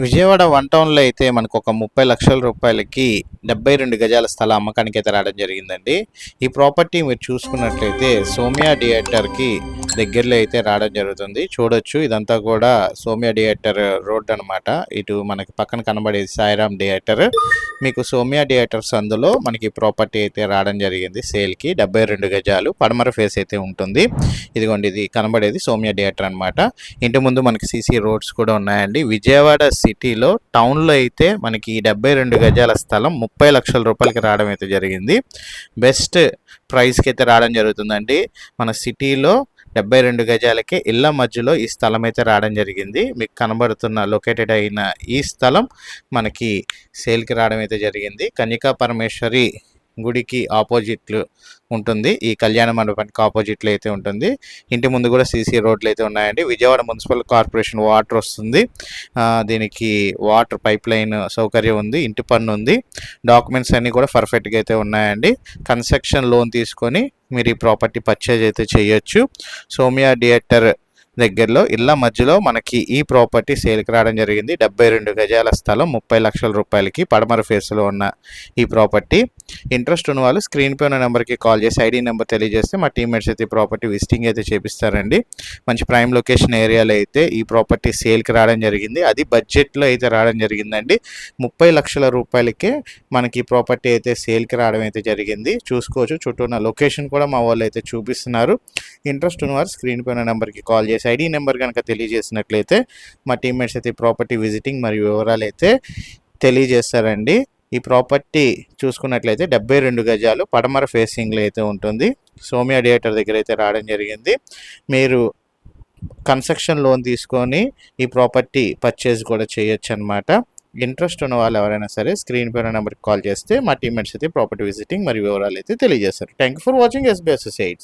Vijayawada one టౌన్లో అయితే మనకు ఒక ముప్పై లక్షల రూపాయలకి డెబ్బై రెండు గజాల స్థలం అమ్మకానికి అయితే రావడం జరిగిందండి. ఈ ప్రాపర్టీ మీరు చూసుకున్నట్లయితే సోమియా థియేటర్కి దగ్గరలో అయితే రావడం జరుగుతుంది. చూడొచ్చు. ఇదంతా కూడా సోమ్య థియేటర్ రోడ్ అన్నమాట. ఇటు మనకి పక్కన కనబడేది సాయిరామ్ థియేటర్. మీకు సోమ్య థియేటర్స్ అందులో మనకి ప్రాపర్టీ అయితే రావడం జరిగింది. సేల్కి డెబ్బై రెండు గజాలు పడమర ఫేస్ అయితే ఉంటుంది. ఇదిగోండి ఇది కనబడేది సోమ్య థియేటర్ అన్నమాట. ఇంటి ముందు మనకి సీసీ రోడ్స్ కూడా ఉన్నాయండి. విజయవాడ సిటీలో టౌన్లో అయితే మనకి ఈ డెబ్బై రెండు గజాల స్థలం ముప్పై లక్షల రూపాయలకి రావడం అయితే జరిగింది. బెస్ట్ ప్రైస్కి అయితే రావడం జరుగుతుందండి. మన సిటీలో డెబ్బై రెండు గజాలకే ఇళ్ళ మధ్యలో ఈ స్థలం అయితే రావడం జరిగింది. మీకు కనబడుతున్న లొకేటెడ్ అయిన ఈ స్థలం మనకి సేల్కి రావడం అయితే జరిగింది. కన్యకా పరమేశ్వరి గుడికి ఆపోజిట్లు ఉంటుంది. ఈ కళ్యాణ మండపానికి ఆపోజిట్లు అయితే ఉంటుంది. ఇంటి ముందు కూడా సీసీ రోడ్లు అయితే ఉన్నాయండి. విజయవాడ మున్సిపల్ కార్పొరేషన్ వాటర్ వస్తుంది. దీనికి వాటర్ పైప్ లైన్ సౌకర్యం ఉంది. ఇంటి పన్ను ఉంది. డాక్యుమెంట్స్ అన్నీ కూడా పర్ఫెక్ట్గా అయితే ఉన్నాయండి. కన్స్ట్రక్షన్ లోన్ తీసుకొని మీరు ఈ ప్రాపర్టీ పర్చేజ్ అయితే చేయొచ్చు. సోమియా థియేటర్ దగ్గరలో ఇళ్ళ మధ్యలో మనకి ఈ ప్రాపర్టీ సేల్కి రావడం జరిగింది. డెబ్బై రెండు గజాల స్థలం ముప్పై లక్షల రూపాయలకి పడమర ఫేస్లో ఉన్న ఈ ప్రాపర్టీ. ఇంట్రెస్ట్ ఉన్న వాళ్ళు స్క్రీన్ పై ఉన్న నెంబర్కి కాల్ చేసి ఐడి నెంబర్ తెలియజేస్తే మా టీమ్మేట్స్ అయితే ప్రాపర్టీ విజిటింగ్ అయితే చేపిస్తారండి. మంచి ప్రైమ్ లొకేషన్ ఏరియాలో అయితే ఈ ప్రాపర్టీ సేల్కి రావడం జరిగింది. అది బడ్జెట్లో అయితే రావడం జరిగిందండి. ముప్పై లక్షల రూపాయలకే మనకి ఈ ప్రాపర్టీ అయితే సేల్కి రావడం అయితే జరిగింది. చూసుకోవచ్చు. చుట్టూ ఉన్న లొకేషన్ కూడా మా వాళ్ళు అయితే చూపిస్తున్నారు. ఇంట్రెస్ట్ ఉన్నవారు స్క్రీన్ పైన నెంబర్కి కాల్ చేసి ఐడి నెంబర్ కనుక తెలియజేసినట్లయితే మా టీమ్మేట్స్ అయితే ప్రాపర్టీ విజిటింగ్ మరియు వివరాలు అయితే తెలియజేస్తారండి. ఈ ప్రాపర్టీ చూసుకున్నట్లయితే డెబ్బై రెండు గజాలు పడమర ఫేసింగ్లో అయితే ఉంటుంది. సోమియా థియేటర్ దగ్గర అయితే రావడం జరిగింది. మీరు కన్స్ట్రక్షన్ లోన్ తీసుకొని ఈ ప్రాపర్టీ పర్చేజ్ కూడా చేయొచ్చు అనమాట ఇంట్రెస్ట్ ఉన్న వాళ్ళు ఎవరైనా సరే స్క్రీన్ పైన నెంబర్కి కాల్ చేస్తే మా టీమ్మేట్స్ అయితే ప్రాపర్టీ విజిటింగ్ మరియు వివరాలు అయితే తెలియజేస్తారు. Thank you for watching SB associates